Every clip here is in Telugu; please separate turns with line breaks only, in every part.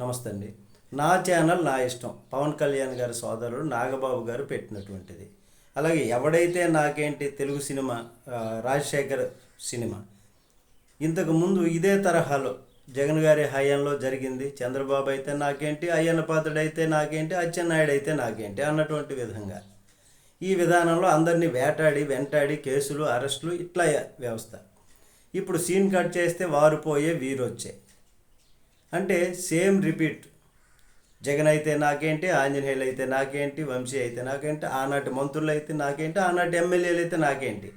నమస్తే అండి నా ఛానల్ నా ఇష్టం. పవన్ కళ్యాణ్ గారి సోదరుడు నాగబాబు గారు పెట్టినటువంటిది. అలాగే ఎవడైతే నాకేంటి తెలుగు సినిమా రాజశేఖర్ సినిమా ఇంతకు ముందు ఇదే తరహాలో జగన్ గారి హయాంలో జరిగింది. చంద్రబాబు అయితే నాకేంటి అయ్యన్న పాత్రుడు అయితే నాకేంటి అచ్చెన్నాయుడు అయితే నాకేంటి అన్నటువంటి విధంగా. ఈ విధానంలో అందరినీ వేటాడి వెంటాడి కేసులు అరెస్టులు ఇట్లా వ్యవస్థ. ఇప్పుడు సీన్ కట్ చేస్తే వారు పోయే వీరు వచ్చాయి అంటే సేమ్ రిపీట్. జగన్ అయితే నాకేంటి ఆంజనేయులు అయితే నాకేంటి వంశీ అయితే నాకేంటి ఆనాటి మంత్రులు అయితే నాకేంటి ఆనాటి ఎమ్మెల్యేలు అయితే నాకేంటి.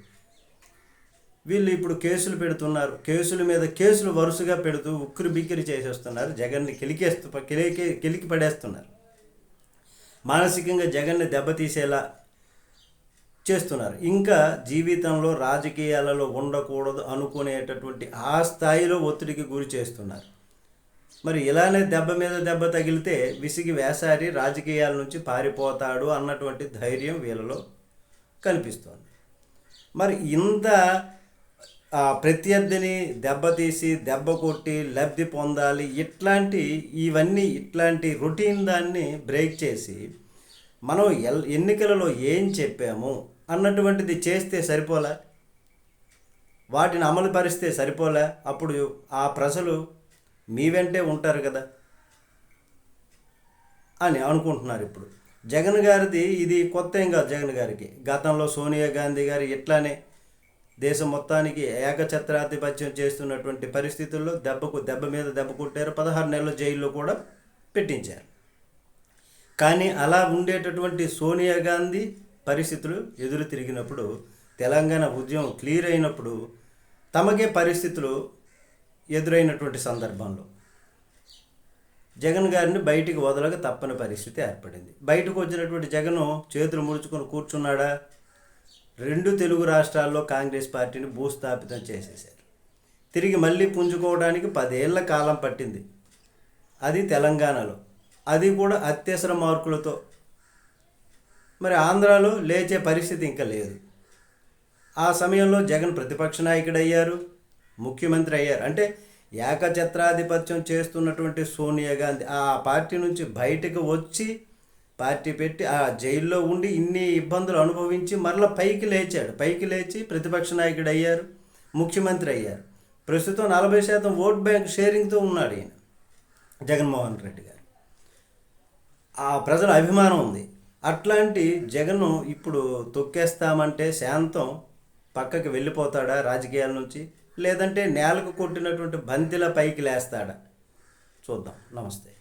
వీళ్ళు ఇప్పుడు కేసులు పెడుతున్నారు. కేసుల మీద కేసులు వరుసగా పెడుతూ ఉక్కిరి బిక్కిరి చేసేస్తున్నారు. జగన్ని కిలికేస్తూ కిలికి కిలికి పడేస్తున్నారు. మానసికంగా జగన్ని దెబ్బతీసేలా చేస్తున్నారు. ఇంకా జీవితంలో రాజకీయాలలో ఉండకూడదు అనుకునేటటువంటి ఆ స్థాయిలో ఒత్తిడికి గురి చేస్తున్నారు. మరి ఇలానే దెబ్బ మీద దెబ్బ తగిలితే విసిగి వేసారి రాజకీయాల నుంచి పారిపోతాడు అన్నటువంటి ధైర్యం వీళ్ళలో కనిపిస్తోంది మరి ఇంత ఆ, ప్రత్యర్థిని దెబ్బతీసి దెబ్బ కొట్టి లబ్ధి పొందాలి ఇట్లాంటి ఇవన్నీ ఇట్లాంటి రొటీన్ దాన్ని బ్రేక్ చేసి మనం ఎల్ ఎన్నికలలో ఏం చెప్పాము అన్నటువంటిది చేస్తే సరిపోలే? వాటిని అమలు పరిస్తే సరిపోలే? అప్పుడు ఆ ప్రజలు మీ వెంటే ఉంటారు కదా? అని అనుకుంటున్నారు ఇప్పుడు. జగన్ గారిది ఇది కొత్త ఏం కాదు జగన్ గారికి. గతంలో సోనియా గాంధీ గారు ఇట్లానే దేశం మొత్తానికి ఏకఛత్రాధిపత్యం చేస్తున్నటువంటి పరిస్థితుల్లో దెబ్బకు దెబ్బ మీద దెబ్బ కొట్టారు. పదహారు నెలల జైల్లో కూడా పెట్టించారు. కానీ అలా ఉండేటటువంటి సోనియా గాంధీ పరిస్థితులు ఎదురు తిరిగినప్పుడు తెలంగాణ ఉద్యమం క్లియర్ అయినప్పుడు తమకే పరిస్థితులు ఎదురైనటువంటి సందర్భంలో జగన్ గారిని బయటికి వదలక తప్పని పరిస్థితి ఏర్పడింది. బయటకు వచ్చినటువంటి జగను చేతులు ముడుచుకొని కూర్చున్నాడా? రెండు తెలుగు రాష్ట్రాల్లో కాంగ్రెస్ పార్టీని భూస్థాపితం చేసేశారు. తిరిగి మళ్ళీ పుంజుకోవడానికి పదేళ్ళ కాలం పట్టింది. అది తెలంగాణలో. అది కూడా అత్యవసర మార్కులతో. మరి ఆంధ్రాలో లేచే పరిస్థితి ఇంకా లేదు. ఆ సమయంలో జగన్ ప్రతిపక్ష నాయకుడయ్యారు. ముఖ్యమంత్రి అయ్యారు. అంటే ఏకఛత్రాధిపత్యం చేస్తున్నటువంటి సోనియా గాంధీ ఆ పార్టీ నుంచి బయటకు వచ్చి పార్టీ పెట్టి ఆ జైల్లో ఉండి ఇన్ని ఇబ్బందులు అనుభవించి మరలా పైకి లేచాడు. పైకి లేచి ప్రతిపక్ష నాయకుడు అయ్యారు ముఖ్యమంత్రి అయ్యారు. ప్రస్తుతం నలభై శాతం ఓట్ బ్యాంక్ షేరింగ్తో ఉన్నాడు ఈయన జగన్మోహన్ రెడ్డి గారు. ఆ ప్రజల అభిమానం ఉంది. అట్లాంటి జగన్ ఇప్పుడు తొక్కేస్తామంటే శాంతం పక్కకి వెళ్ళిపోతాడా రాజకీయాల నుంచి? లేదంటే నేలకు కొట్టినటువంటి బంతిల పైకి లేస్తాడా? చూద్దాం. నమస్తే.